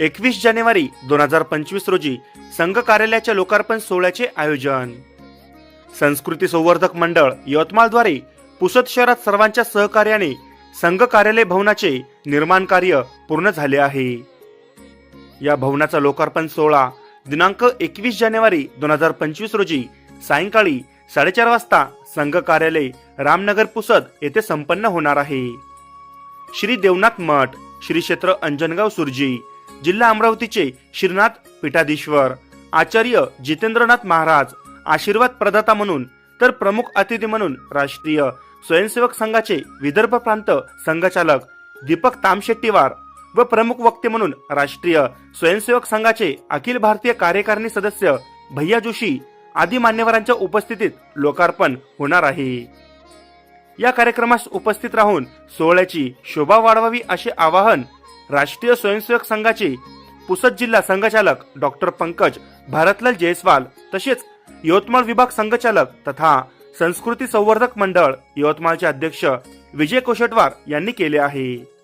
एकवीस जानेवारी दोन हजार पंचवीस रोजी संघ कार्यालयाच्या लोकार्पण सोहळ्याचे आयोजन. संस्कृती संवर्धक मंडळ यवतमाळद्वारे पुसद शहरात सर्वांच्या सहकार्याने संघ कार्यालय भवनाचे निर्माण कार्य पूर्ण झाले आहे. या भवनाचा लोकार्पण सोहळा दिनांक एकवीस जानेवारी दोन हजार पंचवीस रोजी सायंकाळी साडेचार वाजता संघ कार्यालय रामनगर पुसद येथे संपन्न होणार आहे. श्री देवनाथ मठ श्री क्षेत्र अंजनगाव सुरजी जिल्हा अमरावतीचे श्रीनाथ पीठाधीश्वर. आचार्य जितेंद्रनाथ महाराज आशीर्वाद प्रदाता म्हणून तर प्रमुख अतिथी म्हणून राष्ट्रीय स्वयंसेवक संघाचे विदर्भ प्रांत संघचालक दीपक तामशेट्टीवार व प्रमुख वक्ते म्हणून राष्ट्रीय स्वयंसेवक संघाचे अखिल भारतीय कार्यकारिणी सदस्य भैया जोशी आदी मान्यवरांच्या उपस्थितीत लोकार्पण होणार आहे. या कार्यक्रमास उपस्थित राहून सोहळ्याची शोभा वाढवावी असे आवाहन राष्ट्रीय स्वयंसेवक संघाचे पुसद जिल्हा संघचालक डॉक्टर पंकज भारतलाल जयस्वाल तसेच यवतमाळ विभाग संघचालक तथा संस्कृती संवर्धक मंडळ यवतमाळचे अध्यक्ष विजय कोशटवार यांनी केले आहे.